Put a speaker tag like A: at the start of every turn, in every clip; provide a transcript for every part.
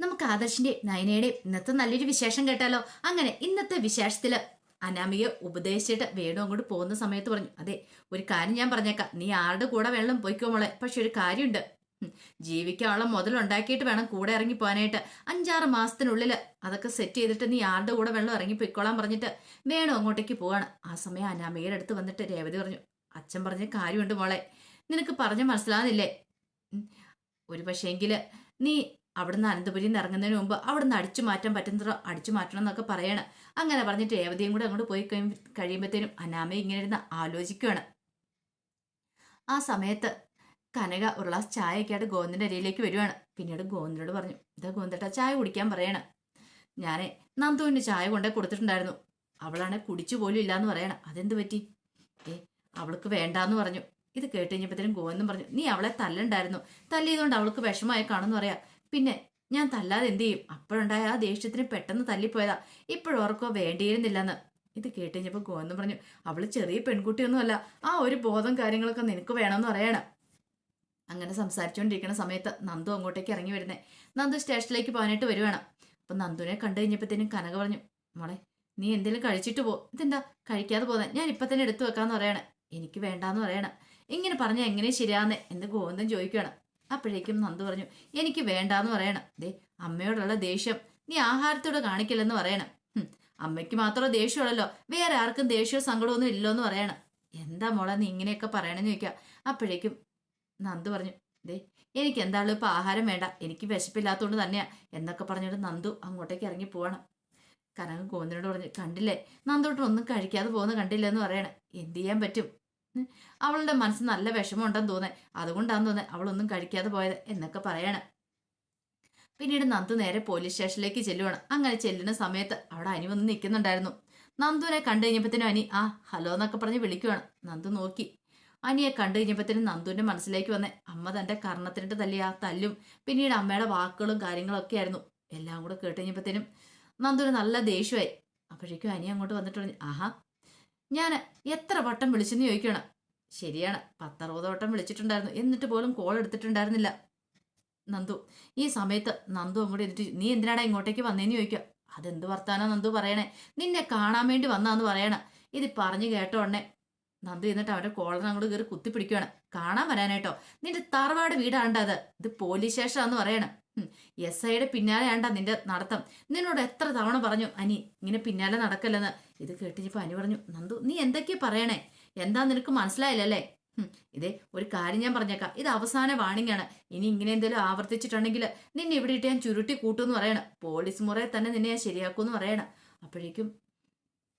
A: നമുക്ക് ആദർശിന്റെ നയനയുടെയും ഇന്നത്തെ നല്ലൊരു വിശേഷം കേട്ടാലോ? അങ്ങനെ ഇന്നത്തെ വിശേഷത്തിൽ അനാമിയെ ഉപദേശിച്ചിട്ട് വേണു അങ്ങോട്ട് പോകുന്ന സമയത്ത് പറഞ്ഞു അതെ ഒരു കാര്യം ഞാൻ പറഞ്ഞേക്കാം. നീ ആരുടെ കൂടെ വെള്ളം പൊയ്ക്കോ മോളെ. പക്ഷെ ഒരു കാര്യമുണ്ട്. ജീവിക്കാനുള്ള മുതലുണ്ടാക്കിയിട്ട് വേണം കൂടെ ഇറങ്ങി പോകാനായിട്ട്. അഞ്ചാറ് മാസത്തിനുള്ളിൽ അതൊക്കെ സെറ്റ് ചെയ്തിട്ട് നീ ആരുടെ കൂടെ വെള്ളം ഇറങ്ങി പൊയ്ക്കോളാൻ പറഞ്ഞിട്ട് വേണു അങ്ങോട്ടേക്ക് പോവാണ്. ആ സമയം അനാമികയുടെ അടുത്ത് വന്നിട്ട് രേവതി പറഞ്ഞു അച്ഛൻ പറഞ്ഞ കാര്യമുണ്ട് മോളെ. നിനക്ക് പറഞ്ഞ് മനസ്സിലാകുന്നില്ലേ ഒരു പക്ഷേങ്കിൽ നീ അവിടുന്ന് അനന്തപുരിയിൽ ഇറങ്ങുന്നതിന് മുമ്പ് അവിടുന്ന് അടിച്ചു മാറ്റാൻ പറ്റുന്നതോ അടിച്ചു മാറ്റണം എന്നൊക്കെ പറയണം. അങ്ങനെ പറഞ്ഞിട്ട് രേവതിയും കൂടെ അങ്ങോട്ട് പോയി കഴി കഴിയുമ്പോഴത്തേനും അനാമ ഇങ്ങനെ ഇരുന്ന് ആലോചിക്കുകയാണ് ആ സമയത്ത് കനക ഒരു ഗ്ലാസ് ചായയൊക്കെയായിട്ട് ഗോവിന്ദന്റെ അരിയിലേക്ക് വരുവാണ്. പിന്നീട് ഗോവിന്ദനോട് പറഞ്ഞു ഇതാ ഗോവിന്ദേട്ടാ ചായ കുടിക്കാൻ പറയണം. ഞാൻ നന്ദുവിന് ചായ കൊണ്ടേ കൊടുത്തിട്ടുണ്ടായിരുന്നു. അവളാണെ കുടിച്ചു പോലും ഇല്ലാന്ന് പറയണം. അതെന്ത് പറ്റി? ഏ അവൾക്ക് വേണ്ടാന്ന് പറഞ്ഞു. ഇത് കേട്ട് കഴിഞ്ഞപ്പോഴത്തേനും ഗോവിന്ദൻ പറഞ്ഞു നീ അവളെ തല്ലുണ്ടായിരുന്നു. തല്ലിയതുകൊണ്ട് അവൾക്ക് വിഷമമായി കാണുമെന്ന് പറയാ. പിന്നെ ഞാൻ തല്ലാതെ എന്ത് ചെയ്യും? അപ്പോഴുണ്ടായ ആ ദേഷ്യത്തിന് പെട്ടെന്ന് തല്ലിപ്പോയതാ. ഇപ്പോഴോർക്കോ വേണ്ടിയിരുന്നില്ലെന്ന്. ഇത് കേട്ടുകഴിഞ്ഞപ്പോൾ ഗോവിന്ദൻ പറഞ്ഞു അവൾ ചെറിയ പെൺകുട്ടിയൊന്നുമല്ല. ആ ഒരു ബോധം കാര്യങ്ങളൊക്കെ നിനക്ക് വേണമെന്ന് പറയണം. അങ്ങനെ സംസാരിച്ചുകൊണ്ടിരിക്കുന്ന സമയത്ത് നന്ദു അങ്ങോട്ടേക്ക് ഇറങ്ങി വരുന്നേ. നന്ദു സ്റ്റേഷനിലേക്ക് പോകാനായിട്ട് വരുവാണ്. അപ്പം നന്ദുവിനെ കണ്ടു കഴിഞ്ഞപ്പോഴത്തേനും കനക പറഞ്ഞു മോളെ നീ എന്തെങ്കിലും കഴിച്ചിട്ട് പോ. ഇതെന്താ? കഴിക്കാതെ പോകുന്നത് ഞാൻ ഇപ്പം തന്നെ എടുത്തു വെക്കാന്ന് പറയണേ. എനിക്ക് വേണ്ടാന്ന് പറയണം. ഇങ്ങനെ പറഞ്ഞാൽ എങ്ങനെ ശരിയാന്ന് എന്ന് ഗോവിന്ദൻ ചോദിക്കുകയാണ് അപ്പോഴേക്കും നന്ദു പറഞ്ഞു എനിക്ക് വേണ്ടാന്ന് പറയണം. ദേ അമ്മയോടുള്ള ദേഷ്യം. നീ ആഹാരത്തോടെ കാണിക്കില്ലെന്ന് പറയണം. അമ്മയ്ക്ക് മാത്രമേ ദേഷ്യമുള്ളല്ലോ വേറെ ആർക്കും ദേഷ്യവും സങ്കടമൊന്നും ഇല്ലോ എന്ന് പറയണം. എന്താ മോളെ നീ ഇങ്ങനെയൊക്കെ പറയണമെന്ന് ചോദിക്കാം അപ്പോഴേക്കും നന്ദു പറഞ്ഞു ദേ എനിക്ക് എന്താണല്ലോ ഇപ്പം ആഹാരം വേണ്ട. എനിക്ക് വിശപ്പില്ലാത്തതുകൊണ്ട് തന്നെയാ. എന്നൊക്കെ പറഞ്ഞിട്ട് നന്ദു അങ്ങോട്ടേക്ക് ഇറങ്ങി പോവാണ് കനകം ഗോവിന്ദനോട് പറഞ്ഞു കണ്ടില്ലേ? നന്ദോട്ടൊന്നും കഴിക്കാതെ പോകുന്ന കണ്ടില്ലെന്ന് പറയണേ. എന്ത് ചെയ്യാൻ പറ്റും. അവളുടെ മനസ്സ് നല്ല വിഷമമുണ്ടെന്ന് തോന്നേ അതുകൊണ്ടാന്ന് തോന്നേ അവളൊന്നും കഴിക്കാതെ പോയത് എന്നൊക്കെ പറയാണ്. പിന്നീട് നന്ദു നേരെ പോലീസ് സ്റ്റേഷനിലേക്ക് ചെല്ലുവാണ്. അങ്ങനെ ചെല്ലുന്ന സമയത്ത് അവിടെ അനി വന്ന് നിൽക്കുന്നുണ്ടായിരുന്നു. നന്ദുവിനെ കണ്ടു കഴിഞ്ഞപ്പോഴത്തേനും അനി ആ ഹലോ എന്നൊക്കെ പറഞ്ഞ് വിളിക്കുവാണ്. നന്ദു നോക്കി. അനിയെ കണ്ടു കഴിഞ്ഞപ്പോഴത്തേനും നന്ദുവിന്റെ മനസ്സിലേക്ക് വന്നേ അമ്മ തന്റെ കർണത്തിനിട്ട് തല്ലിയ ആ തല്ലും പിന്നീട് അമ്മയുടെ വാക്കുകളും കാര്യങ്ങളും ഒക്കെ ആയിരുന്നു. എല്ലാം കൂടെ കേട്ട് കഴിഞ്ഞപ്പോഴത്തേനും നന്ദുവിന് നല്ല ദേഷ്യമായി. അപ്പോഴേക്കും അനി അങ്ങോട്ട് വന്നിട്ട് പറഞ്ഞു ആഹാ ഞാൻ എത്ര വട്ടം വിളിച്ചെന്ന് ചോദിക്കണം ശരിയാണ് പത്തറുപത് വട്ടം വിളിച്ചിട്ടുണ്ടായിരുന്നു. എന്നിട്ട് പോലും കോൾ എടുത്തിട്ടുണ്ടായിരുന്നില്ല. നന്ദു ഈ സമയത്ത് നന്ദു അങ്ങോട്ട് എന്നിട്ട് നീ എന്തിനാടാ ഇങ്ങോട്ടേക്ക് വന്നേന്ന് ചോദിക്കുക? അതെന്ത് വർത്താനോ നന്ദു പറയണേ? നിന്നെ കാണാൻ വേണ്ടി വന്നാന്ന് പറയണ. ഇത് പറഞ്ഞു കേട്ടോ ഉടനെ നന്ദു എന്നിട്ട് അവരുടെ കോളർ അങ്ങോട്ട് കയറി കുത്തിപ്പിടിക്കുകയാണ് കാണാൻ വരാനായിട്ടോ? നിന്റെ തറവാട് വീടാണ്ടത് ഇത് പോലീസ് സ്റ്റേഷനാന്ന് പറയണം. എസ് ഐയുടെ പിന്നാലെ ആണ്ടാ നിന്റെ നടത്തം. നിന്നോട് എത്ര തവണ പറഞ്ഞു അനി ഇങ്ങനെ പിന്നാലെ നടക്കല്ലെന്ന്. ഇത് കേട്ടിപ്പോ അനി പറഞ്ഞു നന്ദു നീ എന്തൊക്കെയാ പറയണേ? എന്താ നിനക്ക് മനസ്സിലായില്ലല്ലേ ഇതേ ഒരു കാര്യം ഞാൻ പറഞ്ഞേക്കാം. ഇത് അവസാന വാണിംഗ് ആണ്. ഇനി ഇങ്ങനെ എന്തെങ്കിലും ആവർത്തിച്ചിട്ടുണ്ടെങ്കിൽ നിന്നെ ഇവിടെ ഇട്ട് ഞാൻ ചുരുട്ടി കൂട്ടുമെന്ന് പറയണം. പോലീസ് മുറയെ തന്നെ നിന്നെ ഞാൻ ശരിയാക്കുമെന്ന് പറയണം. അപ്പോഴേക്കും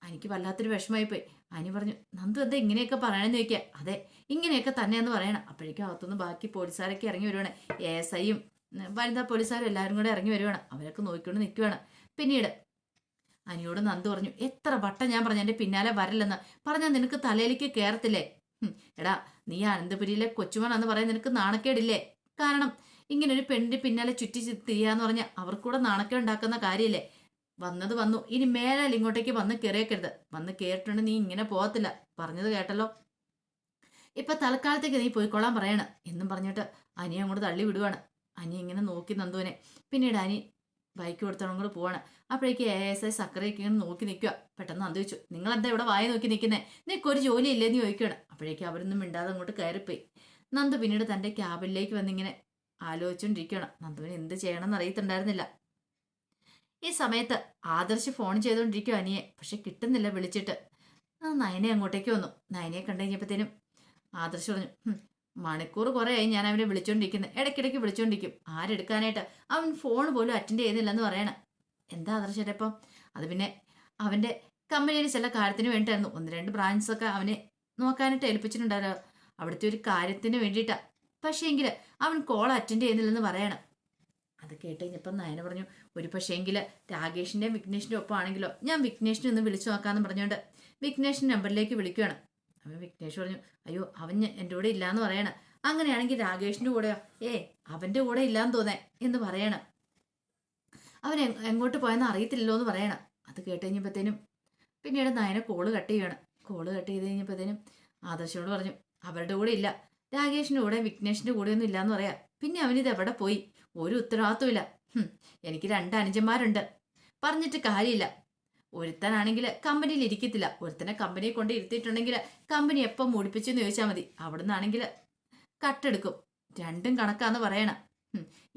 A: എനിക്ക് വല്ലാത്തൊരു വിഷമമായിപ്പോയി അനി പറഞ്ഞു നന്ദു എന്താ ഇങ്ങനെയൊക്കെ പറയണമെന്ന് ചോദിക്കുക അതെ ഇങ്ങനെയൊക്കെ തന്നെയെന്ന് പറയണം. അപ്പോഴേക്കും അകത്തുനിന്ന് ബാക്കി പോലീസുകാരൊക്കെ ഇറങ്ങി വരുവാണ്. എ എസ് ഐയും വനിതാ പോലീസുകാരും എല്ലാവരും കൂടെ ഇറങ്ങി വരുവാണ്. അവരൊക്കെ നോക്കിക്കൊണ്ട് നിൽക്കുവാണ് പിന്നീട് അനിയോട് നന്ദു പറഞ്ഞു എത്ര വട്ടം ഞാൻ പറഞ്ഞു എന്റെ പിന്നാലെ വരല്ലെന്ന്. പറഞ്ഞാൽ നിനക്ക് തലയിലേക്ക് കയറത്തില്ലേ എടാ നീ അനന്തപുരിയിലെ കൊച്ചുമണെന്ന് പറയാൻ നിനക്ക് നാണക്കേടില്ലേ? കാരണം ഇങ്ങനെ ഒരു പെണ്ണിന്റെ പിന്നാലെ ചുറ്റി തിരിയാന്ന് പറഞ്ഞാൽ അവർക്കൂടെ നാണക്കേ ഉണ്ടാക്കുന്ന കാര്യമില്ലേ വന്നത് വന്നു. ഇനി മേലാൽ ഇങ്ങോട്ടേക്ക് വന്ന് കയറിയേക്കരുത് വന്ന് കയറിയിട്ടുണ്ട് നീ ഇങ്ങനെ പോകത്തില്ല. പറഞ്ഞത് കേട്ടല്ലോ. ഇപ്പൊ തൽക്കാലത്തേക്ക് നീ പോയിക്കൊള്ളാൻ പറയണം എന്നും പറഞ്ഞിട്ട് അനിയെ അങ്ങോട്ട് തള്ളി വിടുവാണ്. അനി ഇങ്ങനെ നോക്കി നന്ദുവിനെ. പിന്നീട് അനി ബൈക്ക് കൊടുത്തോളം കൂടെ പോവാണ്. അപ്പോഴേക്ക് എ എസ് ഐ സക്കറിയൊക്കെ ഇങ്ങനെ നോക്കി നിൽക്കുക. പെട്ടെന്ന് നന്ദു വെച്ചു നിങ്ങൾ എന്താ ഇവിടെ വായി നോക്കി നിൽക്കുന്നത് ഒരു ജോലി ഇല്ലേന്ന് ചോദിക്കുകയാണ്. അപ്പോഴേക്ക് അവരൊന്നും മിണ്ടാതെ അങ്ങോട്ട് കയറിപ്പോയി. നന്ദു പിന്നീട് തന്റെ ക്യാബിനിലേക്ക് വന്നിങ്ങനെ ആലോചിച്ചുകൊണ്ടിരിക്കുകയാണ് നന്ദുവിന് എന്ത് ചെയ്യണമെന്ന് അറിയത്തുണ്ടായിരുന്നില്ല. ഈ സമയത്ത് ആദർശ് ഫോൺ ചെയ്തുകൊണ്ടിരിക്കുക അനിയെ. പക്ഷെ കിട്ടുന്നില്ല വിളിച്ചിട്ട്. നയനെ അങ്ങോട്ടേക്ക് വന്നു. നയനെ കണ്ടു കഴിഞ്ഞപ്പോഴത്തേനും ആദർശ് പറഞ്ഞു "ഹും, മണിക്കൂർ കുറേ ആയി ഞാൻ അവനെ വിളിച്ചോണ്ടിരിക്കുന്നത് ഇടയ്ക്കിടയ്ക്ക് വിളിച്ചോണ്ടിരിക്കും. ആരെടുക്കാനായിട്ട്? അവൻ ഫോൺ പോലും അറ്റൻഡ് ചെയ്യുന്നില്ലെന്ന് പറയണം. എന്താ ആദർശന്റെ ഇപ്പം? അത് പിന്നെ അവന്റെ കമ്പനിയിൽ ചില കാര്യത്തിന് വേണ്ടിയിട്ടായിരുന്നു. ഒന്ന് രണ്ട് ബ്രാഞ്ചസ് ഒക്കെ അവനെ നോക്കാനായിട്ട് ഏൽപ്പിച്ചിട്ടുണ്ടായിരുന്നു. അവിടുത്തെ ഒരു കാര്യത്തിന് വേണ്ടിയിട്ടാ. പക്ഷേ എങ്കിൽ അവൻ കോൾ അറ്റൻഡ് ചെയ്യുന്നില്ലെന്ന് പറയണം. അത് കേട്ട് കഴിഞ്ഞപ്പം നയന പറഞ്ഞു ഒരു പക്ഷേങ്കിൽ രാകേഷിന്റെയും വിഘ്നേഷിന്റെ ഒപ്പം ആണെങ്കിലോ ഞാൻ വിഘ്നേഷിനെ ഒന്ന് വിളിച്ചു നോക്കാമെന്ന് പറഞ്ഞുകൊണ്ട് വിഘ്നേഷിന്റെ നമ്പറിലേക്ക് വിളിക്കുകയാണ് അവൻ വിഘ്നേഷ് പറഞ്ഞു അയ്യോ അവൻ എന്റെ കൂടെ ഇല്ലാന്ന് പറയണം. അങ്ങനെയാണെങ്കിൽ രാകേഷിന്റെ കൂടെയോ? ഏ അവന്റെ കൂടെ ഇല്ലാന്ന് തോന്നേ എന്ന് പറയണം. അവൻ എങ്ങോട്ട് പോയെന്ന് അറിയത്തില്ലല്ലോ എന്ന് പറയണം. അത് കേട്ട് കഴിഞ്ഞപ്പോഴത്തേനും പിന്നീട് നയന കോൾ കട്ട് ചെയ്യണം. കോൾ കട്ട് ചെയ്ത് കഴിഞ്ഞപ്പോഴത്തേനും ആദർശനോട് പറഞ്ഞു അവരുടെ കൂടെ ഇല്ല. രാകേഷിന്റെ കൂടെ വിഘ്നേഷിന്റെ കൂടെ ഒന്നും ഇല്ലാന്ന് പറയാം. പിന്നെ അവനിത് എവിടെ പോയി? ഒരു ഉത്തരവാദിത്തമില്ല എനിക്ക് രണ്ട് അനുജന്മാരുണ്ട്. പറഞ്ഞിട്ട് കാര്യമില്ല. ഒരുത്തനാണെങ്കിൽ കമ്പനിയിൽ ഇരിക്കത്തില്ല. ഒരുത്തനെ കമ്പനിയെ കൊണ്ട് ഇരുത്തിയിട്ടുണ്ടെങ്കിൽ കമ്പനി എപ്പം മുടിപ്പിച്ചെന്ന് ചോദിച്ചാൽ മതി. അവിടുന്നാണെങ്കിൽ കട്ടെടുക്കും. രണ്ടും കണക്കാന്ന് പറയണം.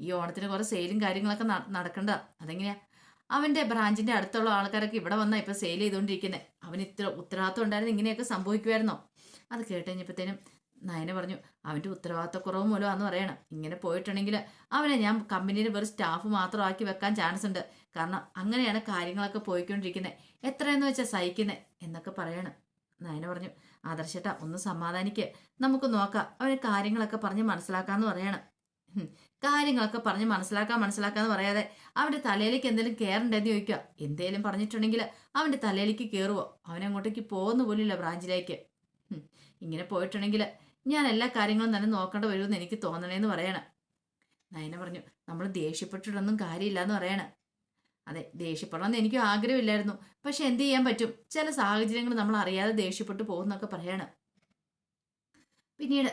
A: ഈ ഓണത്തിന് കുറേ സെയിലും കാര്യങ്ങളൊക്കെ നടക്കണ്ട. അതെങ്ങനെയാ? അവന്റെ ബ്രാഞ്ചിന്റെ അടുത്തുള്ള ആൾക്കാരൊക്കെ ഇവിടെ വന്നാ ഇപ്പൊ സെയിൽ ചെയ്തുകൊണ്ടിരിക്കുന്നത് അവന് ഇത്ര ഉത്തരവാദിത്വം ഉണ്ടായിരുന്നു ഇങ്ങനെയൊക്കെ സംഭവിക്കുമായിരുന്നോ അത് കേട്ട് കഴിഞ്ഞപ്പോഴത്തേനും നയന പറഞ്ഞു അവന്റെ ഉത്തരവാദിത്തക്കുറവ് അന്ന് പറയണം. ഇങ്ങനെ പോയിട്ടുണ്ടെങ്കിൽ അവനെ ഞാൻ കമ്പനിയിൽ വെറും സ്റ്റാഫ് മാത്രമാക്കി വെക്കാൻ ചാൻസ് ഉണ്ട്. കാരണം അങ്ങനെയാണ് കാര്യങ്ങളൊക്കെ പോയിക്കൊണ്ടിരിക്കുന്നത് എത്രയെന്ന് വെച്ചാൽ സഹിക്കുന്നത് എന്നൊക്കെ പറയണം. നയന പറഞ്ഞു ആദർശേട്ടാ ഒന്ന് സമാധാനിക്ക്. നമുക്ക് നോക്കാം. അവന് കാര്യങ്ങളൊക്കെ പറഞ്ഞ് മനസ്സിലാക്കാമെന്ന് പറയണം. കാര്യങ്ങളൊക്കെ പറഞ്ഞ് മനസ്സിലാക്കാൻ മനസ്സിലാക്കാന്ന് പറയാതെ അവന്റെ തലയിലേക്ക് എന്തെങ്കിലും കയറണ്ടെന്ന് ചോദിക്കുക. എന്തേലും പറഞ്ഞിട്ടുണ്ടെങ്കിൽ അവന്റെ തലയിലേക്ക് കയറുവോ അവനങ്ങോട്ടേക്ക് പോകുന്ന പോലില്ല ബ്രാഞ്ചിലേക്ക്. ഇങ്ങനെ പോയിട്ടുണ്ടെങ്കിൽ ഞാൻ എല്ലാ കാര്യങ്ങളും തന്നെ നോക്കേണ്ട വരുമെന്ന് എനിക്ക് തോന്നണേന്ന് പറയണം. നയന പറഞ്ഞു നമ്മൾ ദേഷ്യപ്പെട്ടിട്ടൊന്നും കാര്യമില്ല എന്ന് പറയണം. അതെ ദേഷ്യപ്പെടണമെന്ന് എനിക്കും ആഗ്രഹമില്ലായിരുന്നു. പക്ഷെ എന്ത് ചെയ്യാൻ പറ്റും? ചില സാഹചര്യങ്ങൾ നമ്മൾ അറിയാതെ ദേഷ്യപ്പെട്ടു പോകുന്നൊക്കെ പറയണം. പിന്നീട്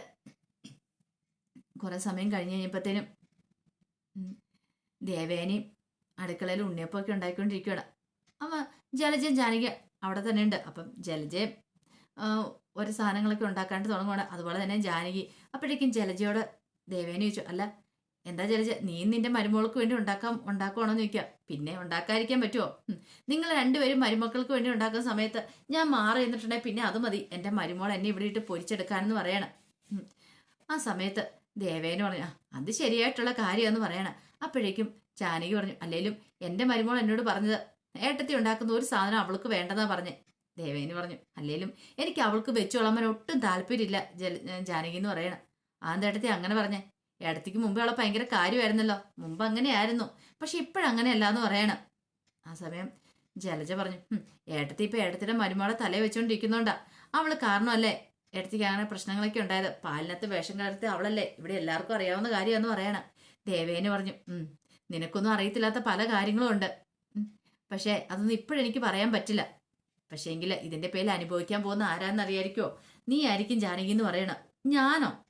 A: കുറെ സമയം കഴിഞ്ഞ് കഴിഞ്ഞപ്പോഴത്തേനും ദേവേനയും അടുക്കളയിൽ ഉണ്ണിയപ്പമൊക്കെ ഉണ്ടാക്കിക്കൊണ്ടിരിക്കുകയാണ് അമ്മ ജലജയും ജാനകി അവിടെ തന്നെ ഉണ്ട്. അപ്പം ജലജയും ഒരു സാധനങ്ങളൊക്കെ ഉണ്ടാക്കാണ്ട് തുടങ്ങുകയാണ് അതുപോലെ തന്നെ ജാനകി അപ്പോഴേക്കും ജലജയോട് ദേവേനെ ചോദിച്ചു അല്ല എന്താ ജലജ നീ നിന്റെ മരുമകൾക്ക് വേണ്ടി ഉണ്ടാക്കാം ഉണ്ടാക്കുവാണോ എന്ന് ചോദിക്കുക. പിന്നെ ഉണ്ടാക്കാതിരിക്കാൻ പറ്റുമോ. നിങ്ങൾ രണ്ടുപേരും മരുമക്കൾക്ക് വേണ്ടി ഉണ്ടാക്കുന്ന സമയത്ത് ഞാൻ മാറി നിന്നിട്ടുണ്ടെങ്കിൽ പിന്നെ അത് മതി. എന്റെ മരുമോൾ എന്നെ ഇവിടെ ഇട്ട് പൊരിച്ചെടുക്കാനെന്ന് പറയണം. ആ സമയത്ത് ദേവേന് പറഞ്ഞു "ആ, അത് ശരിയായിട്ടുള്ള കാര്യമെന്ന് പറയണം. അപ്പോഴേക്കും ജാനകി പറഞ്ഞു അല്ലെങ്കിലും എന്റെ മരുമോൾ എന്നോട് പറഞ്ഞത് ഏട്ടത്തി ഉണ്ടാക്കുന്ന ഒരു സാധനം അവൾക്ക് വേണ്ടതാ പറഞ്ഞേ. ദേവേന് പറഞ്ഞു അല്ലേലും എനിക്ക് അവൾക്ക് വെച്ച് ഒട്ടും താല്പര്യമില്ല ജല ജാനകി എന്ന് പറയണം. ആ ഏട്ടത്തി അങ്ങനെ പറഞ്ഞേ ഇടത്തേക്ക് മുമ്പ് അവളെ ഭയങ്കര കാര്യമായിരുന്നല്ലോ മുമ്പ് അങ്ങനെയായിരുന്നു പക്ഷെ ഇപ്പോഴങ്ങനെയല്ല എന്ന് പറയണം. ആ സമയം ജലജ പറഞ്ഞു "ഹും, ഏട്ടത്തി ഇപ്പൊ ഏട്ടത്തിന്റെ മരുമോളെ തലേ വെച്ചോണ്ടിരിക്കുന്നോണ്ടാ അവൾ കാരണമല്ലേ? ഏട്ടത്തിക്ക് അങ്ങനെ പ്രശ്നങ്ങളൊക്കെ ഉണ്ടായത് പാലിനകത്ത് വേഷം കലർത്തി അവളല്ലേ ഇവിടെ എല്ലാവർക്കും അറിയാവുന്ന കാര്യമാണെന്ന് പറയണം. ദേവേന് പറഞ്ഞു നിനക്കൊന്നും അറിയത്തില്ലാത്ത പല കാര്യങ്ങളും ഉണ്ട് പക്ഷേ അതൊന്നും ഇപ്പോഴെനിക്ക് പറയാൻ പറ്റില്ല പക്ഷേ എങ്കിൽ ഇതിന്റെ പേരിൽ അനുഭവിക്കാൻ പോകുന്ന ആരാന്ന് അറിയായിരിക്കോ നീ ആയിരിക്കും ജാനകി എന്ന് പറയണം. ഞാനോ?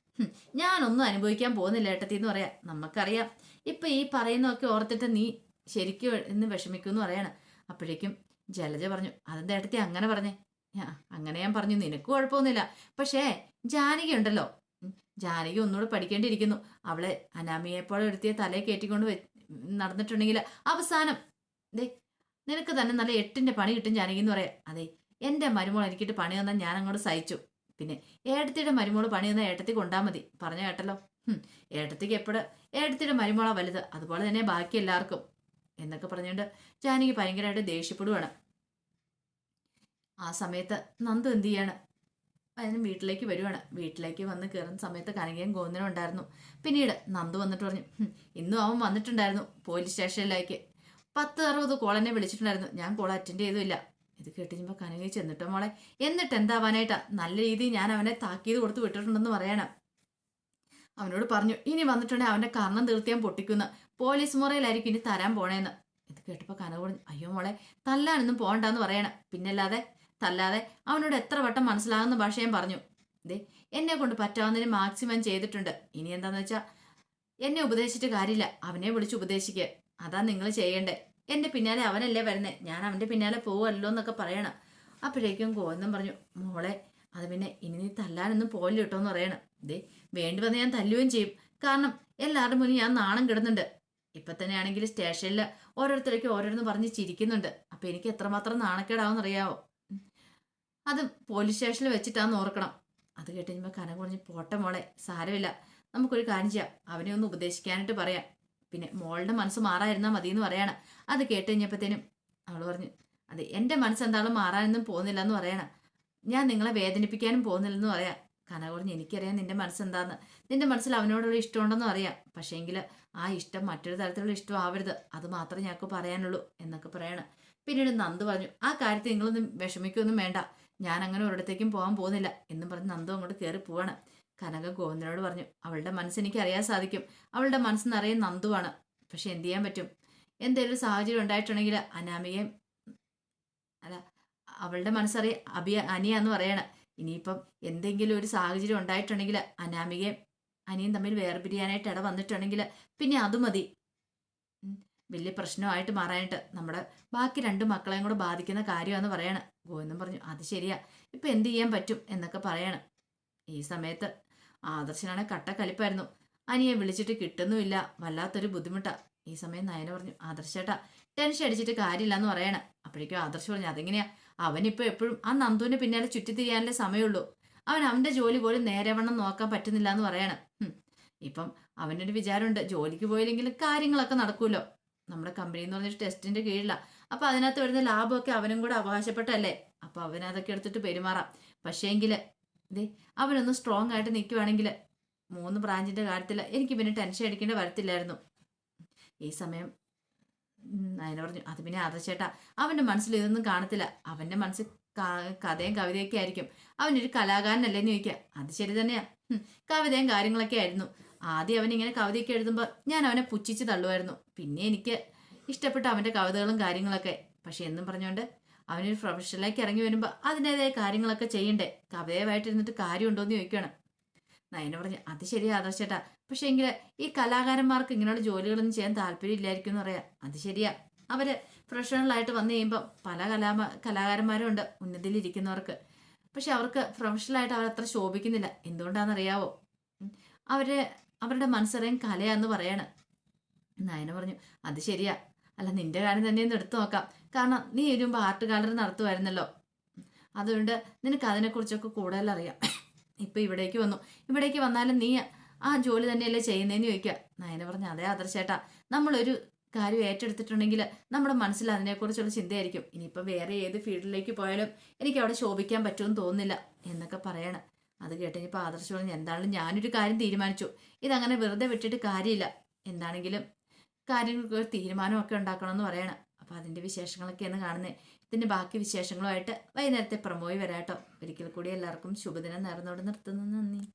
A: ഞാനൊന്നും അനുഭവിക്കാൻ പോകുന്നില്ല ഏട്ടത്തി എന്ന് പറയാം. നമുക്കറിയാം. ഇപ്പൊ ഈ പറയുന്നതൊക്കെ ഓർത്തിട്ട് നീ ശരിക്കും എന്ന് വിഷമിക്കുമെന്ന് പറയണം. അപ്പോഴേക്കും ജലജ പറഞ്ഞു അതെന്താ ഏട്ടത്തി അങ്ങനെ പറഞ്ഞേ? "ആ, അങ്ങനെ ഞാൻ പറഞ്ഞു. നിനക്ക് കുഴപ്പമൊന്നുമില്ല. പക്ഷേ ജാനകി ഉണ്ടല്ലോ. ജാനകി ഒന്നുകൂടെ പഠിക്കേണ്ടിയിരിക്കുന്നു. അവളെ അനാമിയെപ്പോലെ എടുത്തിയ തലയെ കയറ്റിക്കൊണ്ട് നടന്നിട്ടുണ്ടെങ്കിൽ അവസാനം ദേ നിനക്ക് തന്നെ നല്ല എട്ടിന്റെ പണി കിട്ടും ജാനകി എന്ന് പറയാം. അതെ എന്റെ മരുമോൾ എനിക്കിട്ട് പണി തന്നാൽ ഞാൻ അങ്ങോട്ട് സഹിച്ചു. പിന്നെ ഏട്ടത്തിയുടെ മരുമോൾ പണി തന്നാൽ ഏട്ടത്തി കൊണ്ടാ മതി. പറഞ്ഞു കേട്ടല്ലോ? ഏട്ടത്തിക്ക് എപ്പോഴും? ഏട്ടത്തിയുടെ മരുമോളാ വലുത്. അതുപോലെ തന്നെ ബാക്കി എല്ലാവർക്കും. എന്നൊക്കെ പറഞ്ഞുകൊണ്ട് ജാനകി ഭയങ്കരമായിട്ട് ദേഷ്യപ്പെടുവാണ്. ആ സമയത്ത് നന്ദു എന്ത് ചെയ്യാണ്? അതിന് വീട്ടിലേക്ക് വരുവാണ്. വീട്ടിലേക്ക് വന്ന് കയറുന്ന സമയത്ത് കനകയും ഗോവിന്ദനും ഉണ്ടായിരുന്നു. പിന്നീട് നന്ദു വന്നിട്ട് പറഞ്ഞു ഇന്നും അവൻ വന്നിട്ടുണ്ടായിരുന്നു പോലീസ് സ്റ്റേഷനിലേക്ക്. പത്ത് അറുപത് എന്നെ വിളിച്ചിട്ടുണ്ടായിരുന്നു. ഞാൻ കോൾ അറ്റൻഡ് ചെയ്തില്ല ഇത് കേട്ടിരുമ്പോൾ കനകി ചെന്നിട്ടോ മോളെ? എന്നിട്ട് എന്താവാനായിട്ടാ? നല്ല രീതിയിൽ ഞാൻ അവനെ താക്കീത് കൊടുത്ത് വിട്ടിട്ടുണ്ടെന്ന് പറയണം. അവനോട് പറഞ്ഞു ഇനി വന്നിട്ടുണ്ടെങ്കിൽ അവന്റെ കർണം തീർത്തിയാൻ പൊട്ടിക്കുന്ന. പോലീസ് മുറയിലായിരിക്കും ഇനി തരാൻ പോണേന്ന്. ഇത് കേട്ടപ്പോൾ കനക പറഞ്ഞു അയ്യോ മോളെ തല്ലാനൊന്നും പോകണ്ടെന്ന് പറയണം. പിന്നല്ലാതെ തല്ലാതെ അവനോട് എത്ര വട്ടം മനസ്സിലാകുന്ന ഭാഷ ഞാൻ പറഞ്ഞു. ദേ എന്നെ കൊണ്ട് പറ്റാവുന്നതിന് മാക്സിമം ചെയ്തിട്ടുണ്ട്. ഇനി എന്താന്ന് വെച്ചാ എന്നെ ഉപദേശിച്ചിട്ട് കാര്യമില്ല. അവനെ വിളിച്ച് ഉപദേശിക്കുക അതാ നിങ്ങൾ ചെയ്യണ്ടേ. എന്റെ പിന്നാലെ അവനല്ലേ വരുന്നേ. ഞാൻ അവന്റെ പിന്നാലെ പോവല്ലോ എന്നൊക്കെ പറയണം. അപ്പോഴേക്കും ഗോവിന്ദൻ പറഞ്ഞു മോളെ അത് പിന്നെ ഇനി നീ തല്ലാനൊന്നും പോയില്ല കേട്ടോ എന്ന് പറയണം. ദേ വേണ്ടി വന്ന് ഞാൻ തല്ലുകയും ചെയ്യും. കാരണം എല്ലാവരുടെ മുന്നിൽ ഞാൻ നാണം കിടുന്നുണ്ട്. ഇപ്പൊ തന്നെ ആണെങ്കിൽ സ്റ്റേഷനിൽ ഓരോരുത്തരേക്കും ഓരോരുന്ന് പറഞ്ഞ് ചിരിക്കുന്നുണ്ട്. അപ്പൊ എനിക്ക് എത്രമാത്രം നാണക്കേടാവെന്ന് അറിയാവോ. അത് പോലീസ് സ്റ്റേഷനിൽ വെച്ചിട്ടാന്ന് ഓർക്കണം. അത് കേട്ട് കഴിയുമ്പോൾ കനം കുറഞ്ഞ് പോട്ടെ മോളെ സാരമില്ല. നമുക്കൊരു കാര്യം ചെയ്യാം. അവനെ ഒന്ന് ഉപദേശിക്കാനായിട്ട് പറയാം. പിന്നെ മോളുടെ മനസ്സ് മാറായിരുന്നാൽ മതി എന്ന് പറയണം. അത് കേട്ട് കഴിഞ്ഞപ്പോഴത്തേനും അവൾ പറഞ്ഞു അതെ എന്റെ മനസ്സ് എന്താളും മാറാനൊന്നും പോകുന്നില്ല എന്ന് പറയണം. ഞാൻ നിങ്ങളെ വേദനിപ്പിക്കാനും പോകുന്നില്ലെന്ന് പറയാം. കന കുറഞ്ഞ് എനിക്കറിയാം നിന്റെ മനസ്സെന്താന്ന് നിന്റെ മനസ്സിൽ അവനോടുള്ള ഇഷ്ടമുണ്ടെന്ന് അറിയാം. പക്ഷേങ്കിൽ ആ ഇഷ്ടം മറ്റൊരു തരത്തിലുള്ള ഇഷ്ടം ആവരുത്. അത് മാത്രമേ ഞങ്ങൾക്ക് പറയാനുള്ളൂ എന്നൊക്കെ പറയണം. പിന്നീട് നന്ദ് പറഞ്ഞു ആ കാര്യത്തിൽ നിങ്ങളൊന്നും വിഷമിക്കൊന്നും വേണ്ട. ഞാൻ അങ്ങനെ ഒരിടത്തേക്കും പോകാൻ പോകുന്നില്ല എന്നും പറഞ്ഞ് നന്ദു അങ്ങോട്ട് കയറി പോവാണ്. കനക ഗോവിന്ദനോട് പറഞ്ഞു അവളുടെ മനസ്സ് എനിക്ക് അറിയാൻ സാധിക്കും. അവളുടെ മനസ്സ് നിറയെ നന്ദുവാണ്. പക്ഷെ എന്തു ചെയ്യാൻ പറ്റും? എന്തെങ്കിലും സാഹചര്യം ഉണ്ടായിട്ടുണ്ടെങ്കിൽ അനാമികയും അല്ല അവളുടെ മനസ്സറിയ അഭിയ അനിയാന്ന് പറയണം. ഇനിയിപ്പം എന്തെങ്കിലും ഒരു സാഹചര്യം ഉണ്ടായിട്ടുണ്ടെങ്കിൽ അനാമികയും അനിയും തമ്മിൽ വേർപിരിയാനായിട്ട് ഇട വന്നിട്ടുണ്ടെങ്കിൽ പിന്നെ അത് മതി. വലിയ പ്രശ്നമായിട്ട് മാറാനായിട്ട് നമ്മുടെ ബാക്കി രണ്ട് മക്കളെയും കൂടെ ബാധിക്കുന്ന കാര്യമാണെന്ന് പറയാണ്. ഗോവിന്ദൻ പറഞ്ഞു അത് ശരിയാ. ഇപ്പം എന്ത് ചെയ്യാൻ പറ്റും? എന്നൊക്കെ പറയാണ്. ഈ സമയത്ത് ആദർശനാണ് കട്ട കലിപ്പായിരുന്നു. അനിയെ വിളിച്ചിട്ട് കിട്ടുന്നുമില്ല. വല്ലാത്തൊരു ബുദ്ധിമുട്ടാ. ഈ സമയം നയന പറഞ്ഞു ആദർശേട്ടാ ടെൻഷൻ അടിച്ചിട്ട് കാര്യമില്ല എന്ന് പറയണ. അപ്പോഴേക്കും ആദർശ് പറഞ്ഞു അതെങ്ങനെയാ? അവനിപ്പോ എപ്പോഴും ആ നന്ദുവിന്റെ പിന്നാലെ ചുറ്റിത്തിരിയാനല്ലേ സമയമുള്ളൂ. അവൻ അവന്റെ ജോലി പോലും നേരെവണ്ണം നോക്കാൻ പറ്റുന്നില്ല എന്ന് പറയണം. ഇപ്പം അവനൊരു വിചാരമുണ്ട് ജോലിക്ക് പോയില്ലെങ്കിലും കാര്യങ്ങളൊക്കെ നടക്കുമല്ലോ. നമ്മുടെ കമ്പനി എന്ന് പറഞ്ഞിട്ട് ടെസ്റ്റിന്റെ കീഴിലാണ് അപ്പൊ അതിനകത്ത് വരുന്ന ലാഭമൊക്കെ അവനും കൂടെ അവകാശപ്പെട്ടല്ലേ അപ്പൊ അവനതൊക്കെ എടുത്തിട്ട് പെരുമാറാം. പക്ഷേങ്കിൽ ദേ അവനൊന്ന് സ്ട്രോങ് ആയിട്ട് നിൽക്കുവാണെങ്കിൽ മൂന്ന് ബ്രാഞ്ചിന്റെ കാര്യത്തിൽ എനിക്ക് പിന്നെ ടെൻഷൻ അടിക്കേണ്ട വരത്തില്ലായിരുന്നു. ഈ സമയം അതിനെ പറഞ്ഞു അത് പിന്നെ അതച്ചേട്ടാ അവന്റെ മനസ്സിൽ ഇതൊന്നും കാണത്തില്ല. അവന്റെ മനസ്സിൽ കഥയും കവിതയൊക്കെ ആയിരിക്കും. അവനൊരു കലാകാരനല്ലേന്ന് ചോദിക്കുക അത് ശരി തന്നെയാ. കവിതയും കാര്യങ്ങളൊക്കെ ആയിരുന്നു. ആദ്യം അവൻ ഇങ്ങനെ കവിതയൊക്കെ എഴുതുമ്പോൾ ഞാൻ അവനെ പുച്ഛിച്ച് തള്ളുമായിരുന്നു പിന്നെ എനിക്ക് ഇഷ്ടപ്പെട്ട അവന്റെ കവിതകളും കാര്യങ്ങളൊക്കെ. പക്ഷെ എന്നും പറഞ്ഞുകൊണ്ട് അവനൊരു പ്രൊഫഷനിലേക്ക് ഇറങ്ങി വരുമ്പോൾ അതിന്റെതായ കാര്യങ്ങളൊക്കെ ചെയ്യണ്ടേ? കവിതയുമായിട്ടിരുന്നിട്ട് കാര്യമുണ്ടോയെന്ന് ചോദിക്കുകയാണ് നയന പറഞ്ഞു അത് ശരിയാ ആദർശേട്ടാ പക്ഷെ എങ്കിൽ ഈ കലാകാരന്മാർക്ക് ഇങ്ങനെയുള്ള ജോലികളൊന്നും ചെയ്യാൻ താല്പര്യം ഇല്ലായിരിക്കും എന്ന് പറയാം. അത് ശരിയാ. അവർ പ്രൊഫഷണലായിട്ട് വന്നു കഴിയുമ്പോൾ പല കലാ കലാകാരന്മാരും ഉണ്ട് ഉന്നതിയിലിരിക്കുന്നവർക്ക് പക്ഷെ അവർക്ക് പ്രൊഫഷണലായിട്ട് അവർ അത്ര ശോഭിക്കുന്നില്ല. എന്തുകൊണ്ടാണെന്നറിയാവോ. അവർ അവരുടെ മനസ്സറിയാൻ കലയാന്ന് പറയാണ്. നയന പറഞ്ഞു അത് ശരിയാ. അല്ല നിന്റെ കാര്യം തന്നെ ഒന്ന് എടുത്തു നോക്കാം. കാരണം നീ വരുമ്പോൾ ആർട്ട് ഗാലറി നടത്തുമായിരുന്നല്ലോ. അതുകൊണ്ട് നിനക്ക് അതിനെക്കുറിച്ചൊക്കെ കൂടുതൽ അറിയാം. ഇപ്പം ഇവിടേക്ക് വന്നു. ഇവിടേക്ക് വന്നാലും നീ ആ ജോലി തന്നെയല്ലേ ചെയ്യുന്നതെന്ന് ചോദിക്കുക. നയന പറഞ്ഞു അതേ ആദർശേട്ടാ നമ്മളൊരു കാര്യം ഏറ്റെടുത്തിട്ടുണ്ടെങ്കിൽ നമ്മുടെ മനസ്സിൽ അതിനെക്കുറിച്ചുള്ള ചിന്തയായിരിക്കും. ഇനിയിപ്പോൾ വേറെ ഏത് ഫീൽഡിലേക്ക് പോയാലും എനിക്ക് അവിടെ ശോഭിക്കാൻ പറ്റുമെന്ന് തോന്നുന്നില്ല എന്നൊക്കെ പറയണം. അത് കേട്ട് ആദർശ് പറഞ്ഞു എന്താണെങ്കിലും ഞാനൊരു കാര്യം തീരുമാനിച്ചു. ഇതങ്ങനെ വെറുതെ വിട്ടിട്ട് കാര്യമില്ല. എന്താണെങ്കിലും കാര്യങ്ങൾക്ക് ഒരു തീരുമാനമൊക്കെ ഉണ്ടാക്കണമെന്ന് പറയണം. അപ്പോൾ അതിന്റെ വിശേഷങ്ങളൊക്കെയാണ് കാണുന്നത് ഇതിന്റെ ബാക്കി വിശേഷങ്ങളുമായിട്ട് വൈകുന്നേരത്തെ പ്രമോയി വരാട്ടോ. ഒരിക്കൽ കൂടി എല്ലാവർക്കും ശുഭദിനം നേർന്നോട് നിർത്തുന്നു. നന്ദി.